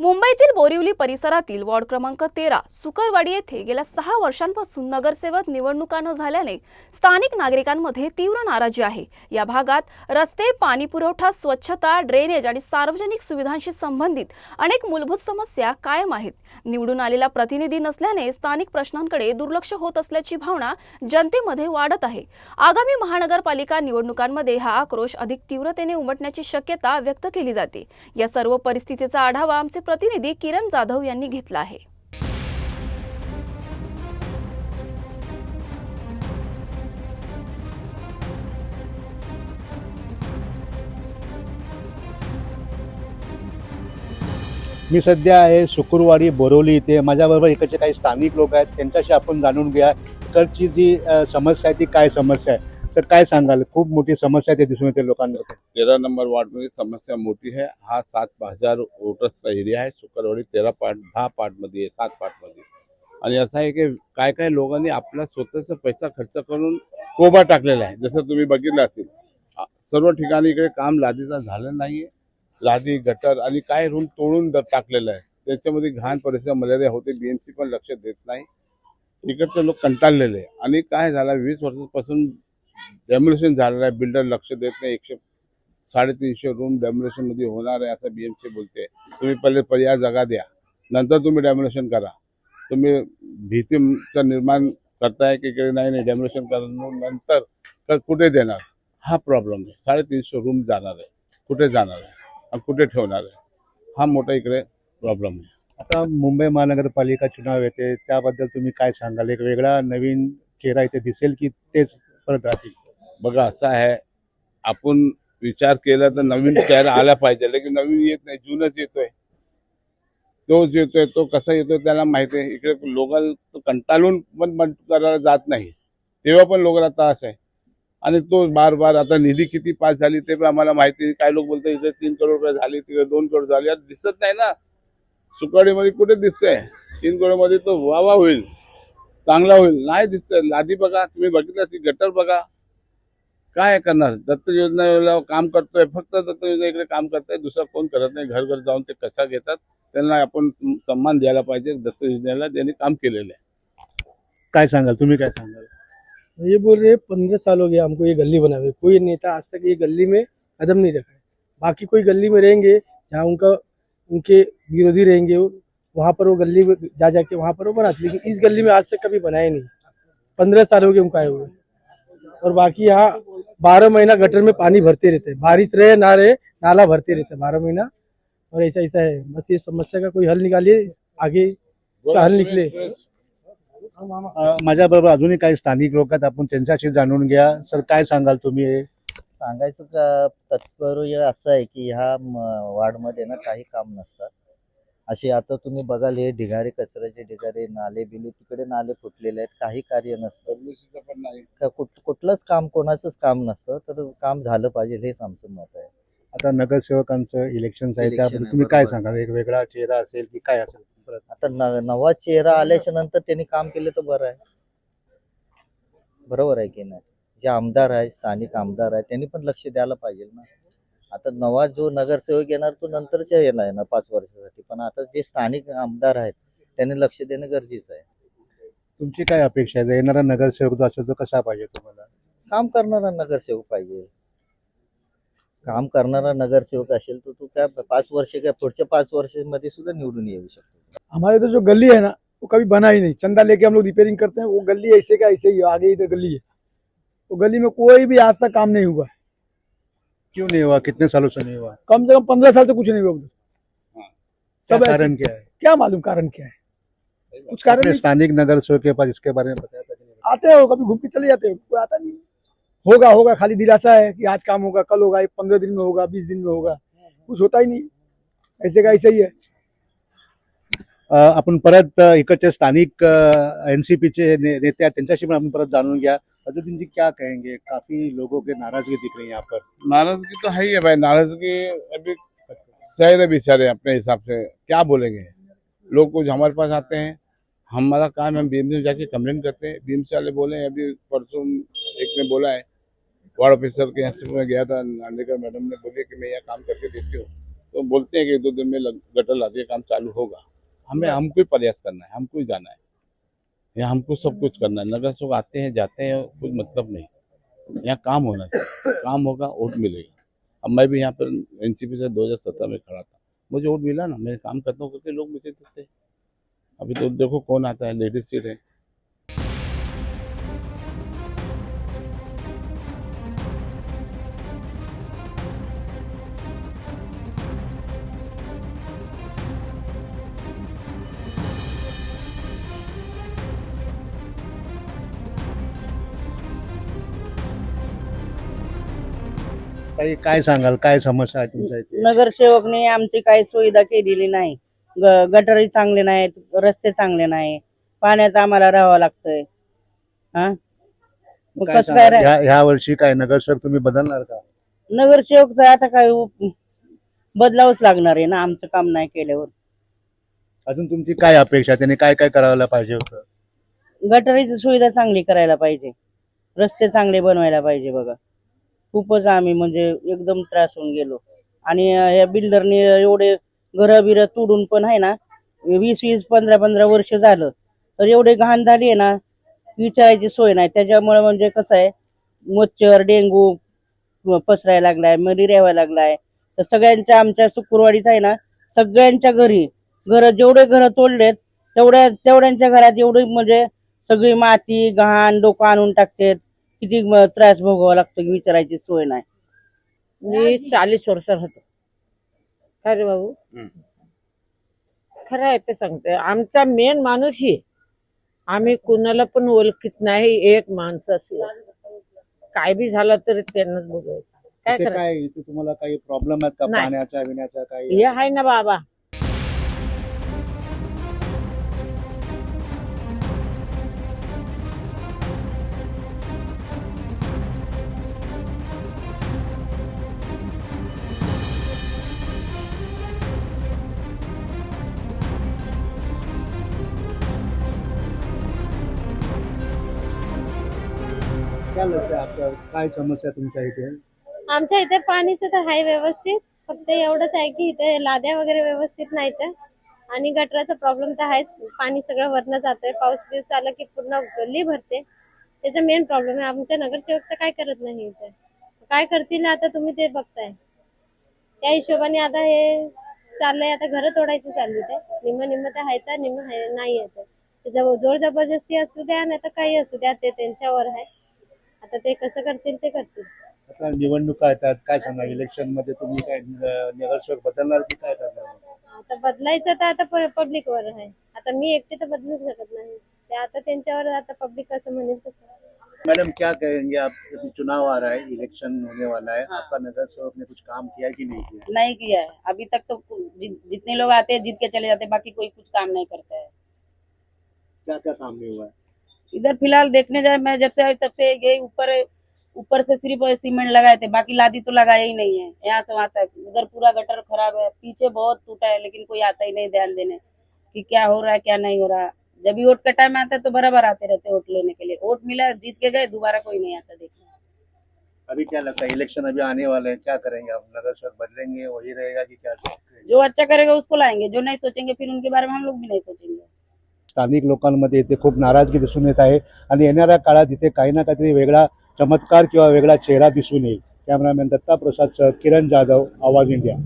मुंबईतील बोरिवली परिसरातील वॉर्ड क्रमांक तेरा सुकरवाडी येथे गेल्या सहा वर्षांपासून नगरसेवक निवडणुका न झाल्याने स्थानिक नागरिकांमध्ये तीव्र नाराजी आहे. या भागात रस्ते पाणी पुरवठा स्वच्छता ड्रेनेज आणि सार्वजनिक सुविधांशी संबंधित अनेक मूलभूत समस्या कायम आहेत. निवडून आलेला प्रतिनिधी नसल्याने स्थानिक प्रश्नांकडे दुर्लक्ष होत असल्याची भावना जनतेमध्ये वाढत आहे. आगामी महानगरपालिका निवडणुकांमध्ये हा आक्रोश अधिक तीव्रतेने उमटण्याची शक्यता व्यक्त केली जाते. या सर्व परिस्थितीचा आढावा आमचे प्रतिनिधी किरण जाधव यांनी घेतला आहे. मी सध्या आहे शुक्रवारी बोरवली इथे. माझ्याबरोबर इकडचे काही स्थानिक लोक आहेत. त्यांच्याशी आपण जाणून घ्या इकडची जी समस्या आहे ती काय समस्या आहे? तर काय सांगाल? खूप मोठी समस्या ते दिसून येते लोकांमध्ये. तेरा नंबर वार्डमध्ये समस्या मोठी आहे. हा सात हजार वोटर्सचा एरिया आहे. शुक्रवारी तेरा पार्ट दहा पार्टमध्ये आहे सात पार्टमध्ये. आणि असं आहे की काय काय लोकांनी आपला स्वतःचा पैसा खर्च करून कोबा टाकलेला आहे. जसं तुम्ही बघितलं असेल. सर्व ठिकाणी इकडे काम लादीचा झालं नाहीये. लादी गटर आणि काय रूम तोडून टाकलेलं आहे. त्याच्यामध्ये घाण परिसर मलेरिया होते. बीएमसी पण लक्ष देत नाही. इकडचे लोक कंटाळलेले आहे. आणि काय झालं? वीस वर्षापासून डेमोलेशन झालेलं आहे. बिल्डर लक्ष देत नाही. एकशे साडेतीनशे रूम डेमोलेशनमध्ये होणार आहे असं बीएमसी बोलते. तुम्ही पहिले पर्याय जागा द्या. नंतर तुम्ही डेमोलेशन करा. तुम्ही भीतीचं निर्माण करताय की नाही नाही डेमोलेशन करून नंतर कुठे देणार? हा प्रॉब्लेम आहे. साडेतीनशे रूम जाणार आहे. कुठे जाणार आहे? आणि कुठे ठेवणार आहे? हा मोठा इकडे प्रॉब्लेम आहे. आता मुंबई महानगरपालिका चुनाव येते. त्याबद्दल तुम्ही काय सांगाल? एक वेगळा नवीन चेहरा इथे दिसेल की तेच परत राहतील. बघा असं आहे. आपण विचार केला तर नवीन चेहरा आला पाहिजे. लेकिन नवीन येत नाही. जुनच येतोय. तो येतोय तो कसा येतोय त्याला माहिती आहे. इकडे लोकांना कंटाळून पण करायला जात नाही. तेव्हा पण लोकांना त्रास आहे. आणि तो बार बार आता निधी किती पास झाली ते पण आम्हाला माहिती काय लोक बोलतात इकडे तीन करोड रुपये झाली तिकडे दोन करोड झाली. आता दिसत नाही ना. सुकाडीमध्ये कुठे दिसतंय? तीन करोडमध्ये तो वा वा होईल. चांगला होईल. नाही दिसत लादी बघा. तुम्ही बघितलं असेल गटर बघा. काय करणार? दत्त योजना काम करतोय. फक्त दत्त योजना इकडे काम करताय. दुसरं कोण करत नाही. घर घर जाऊन ते कसा घेतात त्यांना आपण सन्मान द्यायला पाहिजे. दत्त योजनेला ज्यांनी काम केलेलं आहे. काय सांगाल? तुम्ही काय सांगाल? ये बोल रहे पंद्रह साल हो गया हमको ये गली बनावे. कोई नेता आज तक ये गली में कदम नहीं रखा है. बाकी कोई गली में रहेंगे जहाँ उनका उनके विरोधी रहेंगे वहाँ पर वो गली में जा जाके वहाँ पर वो बनाते लेकिन इस गली में आज तक कभी बनाए नहीं। पंद्रह साल हो गए उनका हुए। और बाकी यहाँ बारह महीना गटर में पानी भरते रहते हैं। बारिश रहे ना रहे नाला भरते रहते हैं बारह महीना। और ऐसा ऐसा है। बस ये समस्या का कोई हल निकालिए आगे इसका हल निकले। अ, माझ्याबरोबर अजूनही काही स्थानिक लोक आहेत आपण त्यांच्याशी जाणून घ्या. सर काय सांगाल तुम्ही हे? सांगायचं का तात्पर्य असं आहे की ह्या म- वार्डमध्ये ना काही काम नसतात असे आता तुम्ही बघाल हे ढिगारे कचऱ्याचे ढिगारे नाले बिले तिकडे नाले फुटलेले आहेत काही कार्य नसतं. पण नाही. का कुठ कुठलंच काम कोणाचंच काम नसतं तर काम झालं पाहिजे हेच आमचं मत आहे. आता नगरसेवकांचं इलेक्शन आहे त्याबद्दल तुम्ही काय. सांगाल? एक वेगळा चेहरा असेल की काय असेल? आता न नवा चेहरा आल्याच्यानंतर त्यांनी काम केलं तर बरं आहे. बरोबर आहे की नाही? जे आमदार आहे स्थानिक आमदार आहे त्यांनी पण लक्ष द्यायला पाहिजे ना. आता नवा जो नगरसेवक येणार तो नंतरच्या येणार ना पाच वर्षासाठी. पण आता जे स्थानिक आमदार आहेत त्यांनी लक्ष देणं गरजेचं आहे. तुमची काय अपेक्षा आहे? येणारा नगरसेवक जो असेल तो कसा पाहिजे तुम्हाला? काम करणारा नगरसेवक पाहिजे. काम करणारा नगरसेवक असेल तर तो काय पाच वर्ष काय पुढच्या पाच वर्षामध्ये सुद्धा निवडून येऊ शकतो. हमारे इधर जो गली है ना वो कभी बना ही नहीं. चंदा लेके हम लोग रिपेयरिंग करते हैं वो गली ऐसे का ऐसे ही आगे इधर गली है। वो गली में कोई भी आज तक काम नहीं हुआ क्यों नहीं हुआ? कितने सालों से नहीं हुआ? कम से कम पंद्रह साल से कुछ नहीं हुआ उधर। सब कारण क्या है? क्या मालूम कारण क्या है? कुछ कारण नहीं। स्थानिक नगरसेवक के पास इसके बारे में बताया था आते हो कभी घूम के चले जाते हो? कोई आता नहीं। होगा होगा खाली दिलासा है कि आज काम होगा कल होगा पंद्रह दिन में होगा बीस दिन में होगा। कुछ होता ही नहीं। ऐसे का ऐसे ही है। आपण परत इकडचे स्थानिक एनसीपीचे नेते आहेत त्यांच्याशी पण आपण परत जाणून घ्या. अजुद्दीन जी क्या कहेंगे? काफ़ी लोगों के नाराज़गी दिख रही है यहाँ पर। नाराज़गी तो है ही है भाई, नाराज़गी अभी सह रहे बेचारे अपने हिसाब से क्या बोलेंगे? लोग कुछ हमारे पास आते हैं, हमारा काम है, हम बीएमसी में जाके कंप्लेन करते हैं। बीएमसी वाले बोले अभी परसों एक ने बोला है, वार्ड ऑफिसर के यहाँ मैं गया था नांदेकर मैडम ने बोले कि मैं यहाँ काम करके देती हूँ। तो बोलते हैं कि एक दो दिन में गटर का काम चालू होगा। हमें, हमको ही प्रयास करना है, हमको ही जाना है। यहाँ हमको सब कुछ करना है। नगर सेवक आते हैं, जाते हैं कुछ मतलब नहीं। यहाँ काम होना चाहिए। काम होगा, वोट मिलेगा। अब मैं भी यहाँ पर एनसीपी से 2017 में खड़ा था। मुझे वोट मिला ना? मेरे काम करता हूँ, करके लोग मुझे देते अभी तो देखो कौन आता है, लेडीज़ सीट है। काही काय सांगाल? काय समस्या आहे तुमच्या इथे? नगरसेवकने आमची काही सुविधा केलेली नाही. ग- गटारी चांगले नाहीत रस्ते चांगले नाही. पाण्यात आम्हाला राहावं लागतंय. हा? मग काय कसं काय सांगाल? ह्या ह्या वर्षी काय नगरसेवक तुम्ही बदलणार का? नगरसेवक आता काय उप- बदलावंच लागणार आहे ना आमचं काम नाही केल्यावर. अजून तुमची काय अपेक्षा आहे? त्यांनी काय काय करायला पाहिजे होतं? गटारीची सुविधा चांगली करायला पाहिजे. रस्ते चांगले बनवायला पाहिजे बघा. खूपच आम्ही म्हणजे एकदम त्रास होऊन गेलो. आणि या बिल्डरने एवढे घरं बिरं तोडून पण आहे ना वीस वीस पंधरा पंधरा वर्ष झालं. तर एवढे घाण झाली आहे ना विचारायची सोय नाही. त्याच्यामुळे म्हणजे कसं आहे मच्छर डेंगू पसरायला लागलाय मलेरिया व्हायला लागलाय. तर सगळ्यांच्या आमच्या शुक्रवारीच आहे ना सगळ्यांच्या घरी घरं जेवढे घरं तोडलेत तेवढ्या तेवढ्यांच्या घरात एवढी म्हणजे सगळी माती घाण लोक आणून टाकतात. किती त्रास भोगावा लागतो की विचारायची सोय नाही. मी चाळीस वर्षात होतो काय रे बाबू खरं आहे ते सांगते आमचा मेन माणूस ही आम्ही कुणाला पण ओळखीत नाही एक माणसाशिवाय काय बी झालं तरी त्यांनाच बघायचं. काय काय इथे तुम्हाला काही प्रॉब्लेम आहेत का. पाण्याच्या विण्याचा काही? हे आहे ना बाबा. काय आपलं काय समस्या तुमच्या इथे? आमच्या इथे पाणीच तर आहे व्यवस्थित. फक्त एवढंच आहे की इथे लाद्या वगैरे व्यवस्थित नाहीत आणि गटराचा प्रॉब्लेम तर आहेच. पाणी सगळं वरनं जातंय. पाऊस बिऊस आला की पूर्ण गल्ली भरते. त्याचा मेन प्रॉब्लेम आहे. आमच्या नगरसेवक तर काय करत नाही इथे? काय करतील आता तुम्ही ते बघताय. त्या हिशोबाने आता हे चाललंय. आता घरं तोडायची चालली ते. निम्म निम्म तर आहे तर निम्म आहे. नाही येत जोर जबरदस्ती असू द्या नाही तर काही असू द्या. ते त्यांच्यावर आहे. आता ते कसं करतील ते करतील. आता निवडणुका येतात काय सांगा इलेक्शन मध्ये तुम्ही काय अं, नगरसेवक बदलणार की काय करणार? आता बदलायचं तर आता पब्लिक वर आहे. आता मी एकटी तर बदलू शकत नाही. ते आता त्यांच्यावर आता पब्लिक कसं म्हणेल तसं. मैडम क्या कहेंगे आप अभी चुनाव आ रहा है इलेक्शन होने वाला है. आपका नगर सेवक ने कुछ काम किया है कि नहीं किया? नहीं किया है। अभी तक तो जि, जितने लोग आते हैं जीत के चले जाते हैं बाकी कोई कुछ काम नहीं करता है। क्या क्या काम नहीं हुआ है? इधर फ़िलहाल देखने जाए मैं जब से आई तब से ये ऊपर ऊपर से सिर्फ़ सीमेंट लगाए थे बाकी लादी तो लगाया ही नहीं है। यहाँ से वहाँ तक। उधर पूरा गटर खराब है पीछे बहुत टूटा है लेकिन कोई आता ही नहीं ध्यान देने कि क्या हो रहा है क्या नहीं हो रहा। जब भी वोट का टाइम आता है तो बराबर आते रहते वोट लेने के लिए। वोट मिला जीत के गए दोबारा कोई नहीं आता देखने। अभी क्या लगता है इलेक्शन अभी आने वाले हैं क्या करेंगे आप नगर सेवक बदलेंगे वही रहेगा कि क्या? जो अच्छा करेगा उसको लाएँगे जो नहीं सोचेंगे फिर उनके बारे में हम लोग भी नहीं सोचेंगे। स्थानिक लोकांमध्ये इथे खूप नाराजगी दिसून येत आहे. आणि येणाऱ्या काळात इथे काही ना काहीतरी वेगळा चमत्कार किंवा वेगळा चेहरा दिसून येईल. कॅमेरामॅन दत्ता प्रसादसह किरण जाधव आवाज इंडिया.